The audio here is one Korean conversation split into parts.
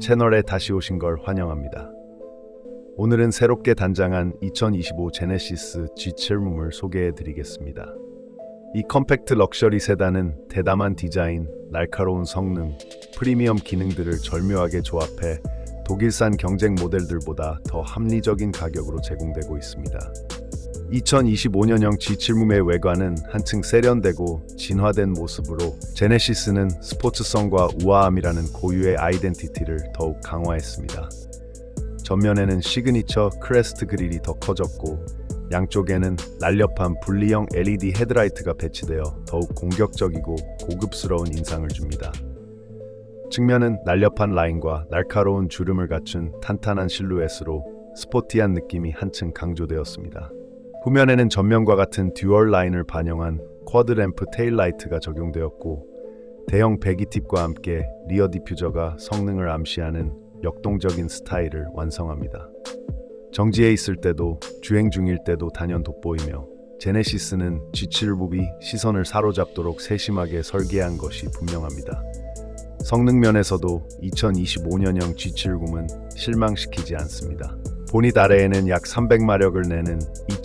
채널에 다시 오신 걸 환영합니다. 오늘은 새롭게 단장한 2025 제네시스 G7룸을 소개해 드리겠습니다. 이 컴팩트 럭셔리 세단은 대담한 디자인, 날카로운 성능, 프리미엄 기능들을 절묘하게 조합해 독일산 경쟁 모델들보다 더 합리적인 가격으로 제공되고 있습니다. 2025년형 G7룸의 외관은 한층 세련되고 진화된 모습으로 제네시스는 스포츠성과 우아함이라는 고유의 아이덴티티를 더욱 강화했습니다. 전면에는 시그니처 크레스트 그릴이 더 커졌고 양쪽에는 날렵한 분리형 LED 헤드라이트가 배치되어 더욱 공격적이고 고급스러운 인상을 줍니다. 측면은 날렵한 라인과 날카로운 주름을 갖춘 탄탄한 실루엣으로 스포티한 느낌이 한층 강조되었습니다. 후면에는 전면과 같은 듀얼 라인을 반영한 쿼드 램프 테일 라이트가 적용되었고 대형 배기 팁과 함께 리어 디퓨저가 성능을 암시하는 역동적인 스타일을 완성합니다. 정지해 있을 때도 주행 중일 때도 단연 돋보이며 제네시스는 G7룹이 시선을 사로잡도록 세심하게 설계한 것이 분명합니다. 성능 면에서도 2025년형 G70은 실망시키지 않습니다. 보닛 아래에는 약 300마력을 내는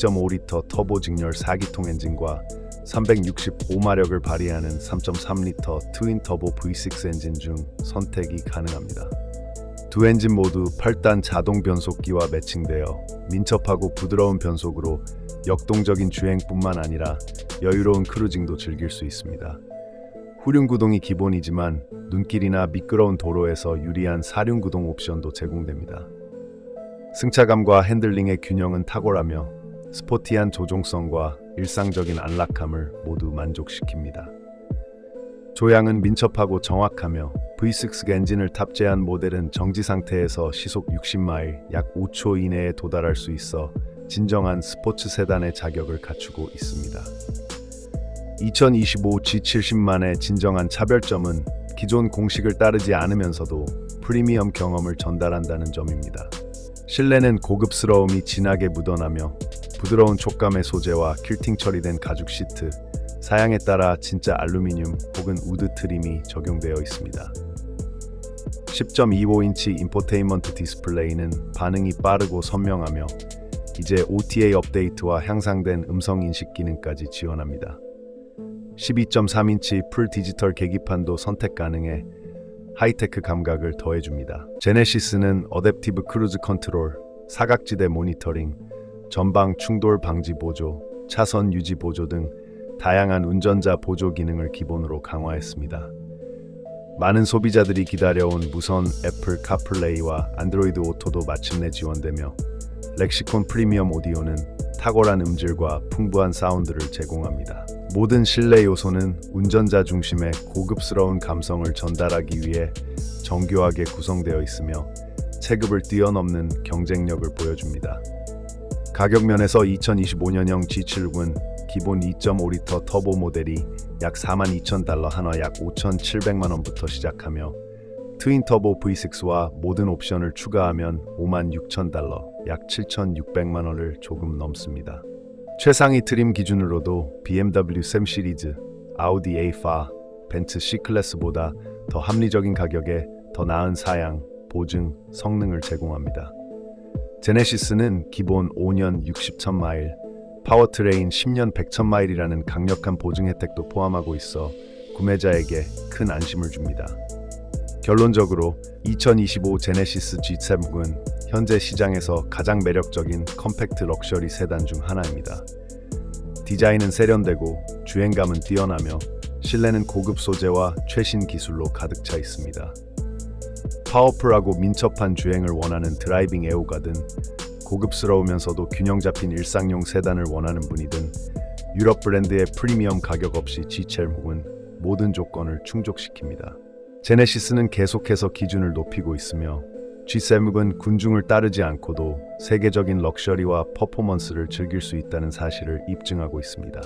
2.5리터 터보 직렬 4기통 엔진과 365마력을 발휘하는 3.3리터 트윈 터보 V6 엔진 중 선택이 가능합니다. 두 엔진 모두 8단 자동 변속기와 매칭되어 민첩하고 부드러운 변속으로 역동적인 주행뿐만 아니라 여유로운 크루징도 즐길 수 있습니다. 후륜 구동이 기본이지만 눈길이나 미끄러운 도로에서 유리한 사륜 구동 옵션도 제공됩니다. 승차감과 핸들링의 균형은 탁월하며 스포티한 조종성과 일상적인 안락함을 모두 만족시킵니다. 조향은 민첩하고 정확하며 V6 엔진을 탑재한 모델은 정지 상태에서 시속 60마일 약 5초 이내에 도달할 수 있어 진정한 스포츠 세단의 자격을 갖추고 있습니다. 2025 G70만의 진정한 차별점은 기존 공식을 따르지 않으면서도 프리미엄 경험을 전달한다는 점입니다. 실내는 고급스러움이 진하게 묻어나며 부드러운 촉감의 소재와 퀼팅 처리된 가죽 시트, 사양에 따라 진짜 알루미늄 혹은 우드 트림이 적용되어 있습니다. 10.25인치 인포테인먼트 디스플레이는 반응이 빠르고 선명하며 이제 OTA 업데이트와 향상된 음성 인식 기능까지 지원합니다. 12.3인치 풀 디지털 계기판도 선택 가능해 하이테크 감각을 더해줍니다. 제네시스는 어댑티브 크루즈 컨트롤, 사각지대 모니터링, 전방 충돌 방지 보조, 차선 유지 보조 등 다양한 운전자 보조 기능을 기본으로 강화했습니다. 많은 소비자들이 기다려온 무선 애플 카플레이와 안드로이드 오토도 마침내 지원되며 렉시콘 프리미엄 오디오는 탁월한 음질과 풍부한 사운드를 제공합니다. 모든 실내 요소는 운전자 중심의 고급스러운 감성을 전달하기 위해 정교하게 구성되어 있으며 체급을 뛰어넘는 경쟁력을 보여줍니다. 가격 면에서 2025년형 G70은 기본 2.5리터 터보 모델이 약 42,000달러 한화 약 5,700만 원부터 시작하며 트윈 터보 V6와 모든 옵션을 추가하면 56,000달러 약 7,600만 원을 조금 넘습니다. 최상위 트림 기준으로도 BMW 3 시리즈, 아우디 A4, 벤츠 C 클래스보다 더 합리적인 가격에 더 나은 사양, 보증, 성능을 제공합니다. 제네시스는 기본 5년 60천 마일, 파워트레인 10년 100천 마일이라는 강력한 보증 혜택도 포함하고 있어 구매자에게 큰 안심을 줍니다. 결론적으로 2025 제네시스 G7은 현재 시장에서 가장 매력적인 컴팩트 럭셔리 세단 중 하나입니다. 디자인은 세련되고 주행감은 뛰어나며 실내는 고급 소재와 최신 기술로 가득 차 있습니다. 파워풀하고 민첩한 주행을 원하는 드라이빙 애호가든 고급스러우면서도 균형 잡힌 일상용 세단을 원하는 분이든 유럽 브랜드의 프리미엄 가격 없이 G7은 모든 조건을 충족시킵니다. 제네시스는 계속해서 기준을 높이고 있으며 G7은 군중을 따르지 않고도 세계적인 럭셔리와 퍼포먼스를 즐길 수 있다는 사실을 입증하고 있습니다.